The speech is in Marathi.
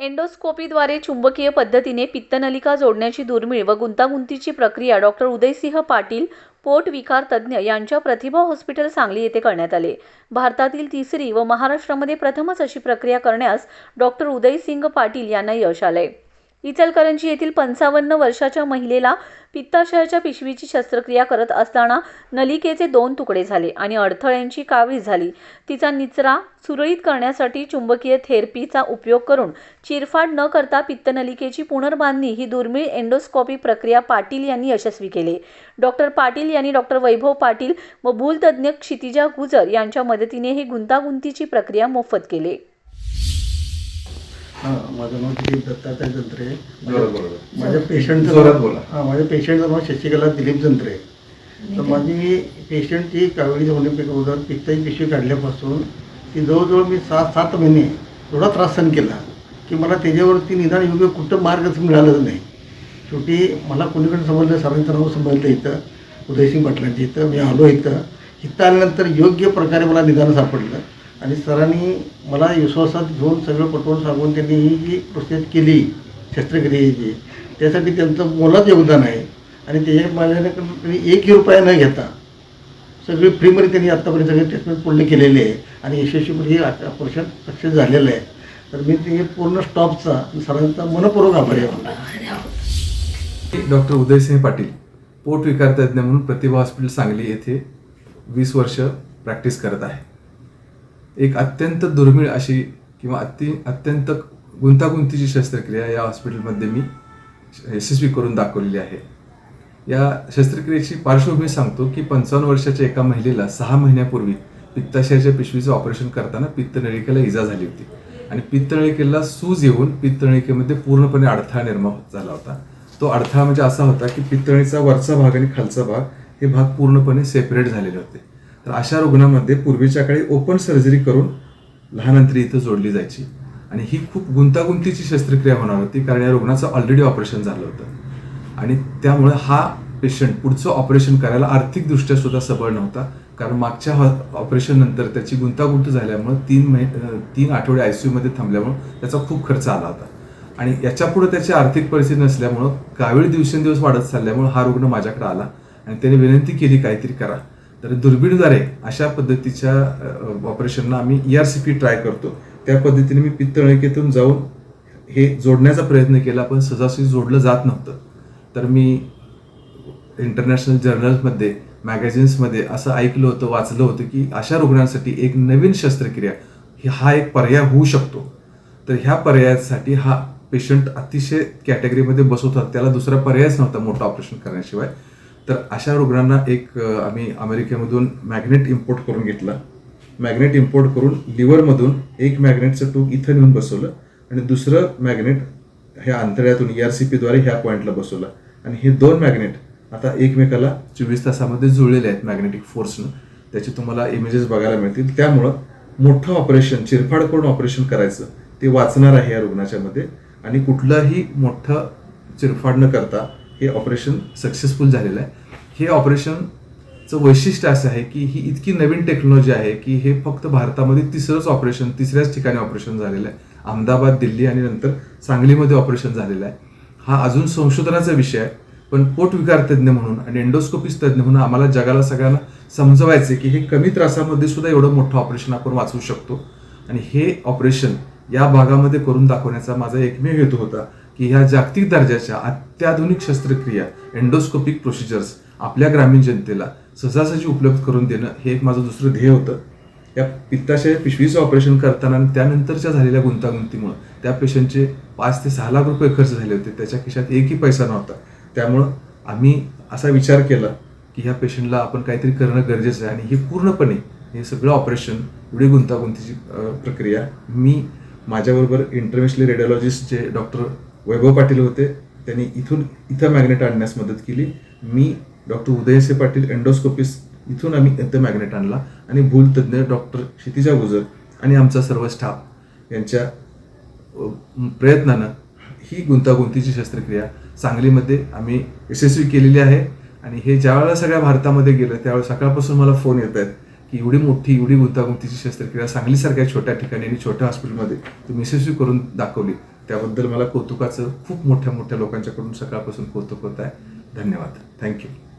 एंडोस्कोपीद्वारे चुंबकीय पद्धतीने पित्तनलिका जोडण्याची दुर्मिळ व गुंतागुंतीची प्रक्रिया डॉक्टर उदयसिंह पाटील पोट विकार तज्ज्ञ यांच्या प्रतिभा हॉस्पिटल सांगली येथे करण्यात आले. भारतातील तिसरी व महाराष्ट्रामध्ये प्रथमच अशी प्रक्रिया करण्यास डॉक्टर उदयसिंग पाटील यांना यश आले इचलकरंजी येथील पंचावन्न वर्षाच्या महिलेला पित्ताशयाच्या पिशवीची शस्त्रक्रिया करत असताना नलिकेचे दोन तुकडे झाले आणि अडथळ्यांची कावीळ झाली. तिचा निचरा सुरळीत करण्यासाठी चुंबकीय थेरपीचा उपयोग करून चिरफाड न करता पित्तनलिकेची पुनर्बांधणी ही दुर्मिळ एंडोस्कॉपी प्रक्रिया पाटील यांनी यशस्वी केली. डॉक्टर पाटील यांनी डॉक्टर वैभव पाटील व भूलतज्ज्ञ क्षितिजा गुजर यांच्या मदतीने ही गुंतागुंतीची प्रक्रिया मोफत केली. हां माझं नाव दिलीप दत्तात्रय जंत्रे. माझ्या पेशंटचं बोला. हां माझ्या पेशंटचं नाव शशिकला दिलीप जंत्रे. तर माझी पेशंटची कावेरी होण्यापेक्षा अगोदर पित्ताची पिशवी काढल्यापासून. ती जवळजवळ मी सात सात महिने एवढा त्रास सहन केला की मला त्याच्यावरती निदान योग्य कुठं मार्गच मिळालंच नाही. शेवटी मला कोणीकडे समजलं सरांचं नाव समजलं इथं उदयसिंग पाटलांच्या इथं मी आलो इथं. इथं आल्यानंतर योग्य प्रकारे मला निदान सापडलं. आणि सरांनी मला विश्वासात घेऊन सगळं पटवून सांगून त्यांनी ही जी प्रोसेस केली शस्त्रक्रियेची त्यासाठी त्यांचं मोलाच योगदान आहे. आणि त्याच्या माझ्याकडून त्यांनी एकही रुपया न घेता सगळी फ्रीमध्ये त्यांनी आत्तापर्यंत सगळे ट्रीटमेंट पूर्ण केलेली आहे. आणि यशस्वीपणे म्हणजे हे ऑपरेशन सक्सेस झालेलं आहे. तर मी ते पूर्ण स्टॉपचा सरांचा मनपूर्वक आभारी आहे. डॉक्टर उदयसिंह पाटील पोट विकार तज्ज्ञ म्हणून प्रतिभा हॉस्पिटल सांगली येथे वीस वर्ष प्रॅक्टिस करत आहे. एक अत्यंत दुर्मिळ अशी किंवा अति अत्यंत गुंतागुंतीची शस्त्रक्रिया या हॉस्पिटलमध्ये मी यशस्वी करून दाखवलेली आहे. या शस्त्रक्रियेची पार्श्वभूमी सांगतो की पंचावन्न वर्षाच्या एका महिलेला सहा महिन्यापूर्वी पित्ताशयाच्या पिशवीचं ऑपरेशन करताना पित्तनळिकेला इजा झाली होती. आणि पित्तनळिकेला सूज येऊन पित्तनळिकेमध्ये पूर्णपणे अडथळा निर्माण होत झाला होता. तो अडथळा म्हणजे असा होता की पित्तळीचा वरचा भाग आणि खालचा भाग हे भाग पूर्णपणे सेपरेट झालेले होते. तर अशा रुग्णामध्ये पूर्वीच्या काळी ओपन सर्जरी करून लहान अंतरी इथं जोडली जायची. आणि ही खूप गुंतागुंतीची शस्त्रक्रिया होणार होती कारण या रुग्णाचं ऑलरेडी ऑपरेशन झालं होतं. आणि त्यामुळे हा पेशंट पुढचं ऑपरेशन करायला आर्थिकदृष्ट्या सुद्धा सबळ नव्हता कारण मागच्या ऑपरेशन नंतर त्याची गुंतागुंत झाल्यामुळे तीन महिने तीन आठवडे आय सी यूमध्ये थांबल्यामुळं त्याचा खूप खर्च आला होता. आणि याच्यापुढे त्याची आर्थिक परिस्थिती नसल्यामुळं कावीळ दिवसेंदिवस वाढत चालल्यामुळं हा रुग्ण माझ्याकडे आला. आणि त्याने विनंती केली काहीतरी करा. तर दुर्बीणद्वारे अशा पद्धतीच्या ऑपरेशनना आम्ही E R C P try करतो. त्या पद्धतीने मी पित्तळकेतून जाऊन हे जोडण्याचा प्रयत्न केला पण सहजासहजी जोडलं जात नव्हतं. तर मी इंटरनॅशनल जर्नल्समध्ये मॅगझिन्समध्ये असं ऐकलं होतं वाचलं होतं की अशा रुग्णांसाठी एक नवीन शस्त्रक्रिया हा एक पर्याय होऊ शकतो. तर ह्या पर्यायासाठी हा पेशंट अतिशय कॅटेगरीमध्ये बसवत होता त्याला दुसरा पर्यायच नव्हता मोठं ऑपरेशन करण्याशिवाय. तर अशा रुग्णांना एक आम्ही अमेरिकेमधून मॅग्नेट इम्पोर्ट करून घेतला. मॅग्नेट इम्पोर्ट करून लिव्हरमधून एक मॅग्नेटचं टूक इथं नेऊन बसवलं आणि दुसरं मॅग्नेट ह्या अंतर्यातून ई आर सी पीद्वारे ह्या पॉईंटला बसवलं. आणि हे दोन मॅग्नेट आता एकमेकाला चोवीस तासामध्ये जुळलेले आहेत मॅग्नेटिक फोर्सनं. त्याचे तुम्हाला इमेजेस बघायला मिळतील. त्यामुळं मोठं ऑपरेशन चिरफाड करून ऑपरेशन करायचं ते वाचणार आहे या रुग्णाच्यामध्ये आणि कुठलंही मोठं चिरफाड न करता हे ऑपरेशन सक्सेसफुल झालेलं आहे. हे ऑपरेशनचं वैशिष्ट्य असं आहे की ही इतकी नवीन टेक्नॉलॉजी आहे की हे फक्त भारतामध्ये तिसरंच ऑपरेशन तिसऱ्याच ठिकाणी ऑपरेशन झालेलं आहे. अहमदाबाद दिल्ली आणि नंतर सांगलीमध्ये ऑपरेशन झालेलं आहे. हा अजून संशोधनाचा विषय आहे पण पोटविकार तज्ज्ञ म्हणून आणि एंडोस्कोपिस्ट तज्ज्ञ म्हणून आम्हाला जगाला सगळ्यांना समजवायचं की हे कमी त्रासामध्ये सुद्धा एवढं मोठं ऑपरेशन आपण वाचवू शकतो. आणि हे ऑपरेशन या भागामध्ये करून दाखवण्याचा माझा एकमेव हेतू होता. की ह्या जागतिक दर्जाच्या अत्याधुनिक शस्त्रक्रिया एन्डोस्कोपिक प्रोसिजर्स आपल्या ग्रामीण जनतेला सहजासहजी उपलब्ध करून देणं हे एक माझं दुसरं ध्येय होतं. या पित्ताशय पिशवीचं ऑपरेशन करताना आणि त्यानंतरच्या झालेल्या गुंतागुंतीमुळं त्या पेशंटचे पाच ते सहा लाख रुपये खर्च झाले होते. त्याच्या खिशात एकही पैसा नव्हता. त्यामुळं आम्ही असा विचार केला की ह्या पेशंटला आपण काहीतरी करणं गरजेचं आहे आणि हे पूर्णपणे हे सगळं ऑपरेशन एवढी गुंतागुंतीची प्रक्रिया मी माझ्याबरोबर इंटरनॅशनल रेडिओलॉजिस्टचे डॉक्टर वैभव पाटील होते. त्यांनी इथून इथं मॅग्नेट आणण्यास मदत केली. मी डॉक्टर उदयसे पाटील एंडोस्कोपिस्ट इथून आम्ही इथं मॅग्नेट आणला. आणि भूलतज्ञ डॉक्टर क्षितिजा गुजर आणि आमचा सर्व स्टाफ यांच्या प्रयत्नानं ही गुंतागुंतीची शस्त्रक्रिया सांगलीमध्ये आम्ही यशस्वी केलेली आहे. आणि हे ज्यावेळेला सगळ्या भारतामध्ये गेलं त्यावेळेस सकाळपासून मला फोन येत आहेत की एवढी मोठी एवढी गुंतागुंतीची शस्त्रक्रिया सांगलीसारख्या छोट्या ठिकाणी आणि छोट्या हॉस्पिटलमध्ये तुम्ही यशस्वी करून दाखवली. त्याबद्दल मला कौतुकाचं खूप मोठ्या मोठ्या लोकांच्याकडून सकाळपासून कौतुक होत आहे. धन्यवाद. थँक्यू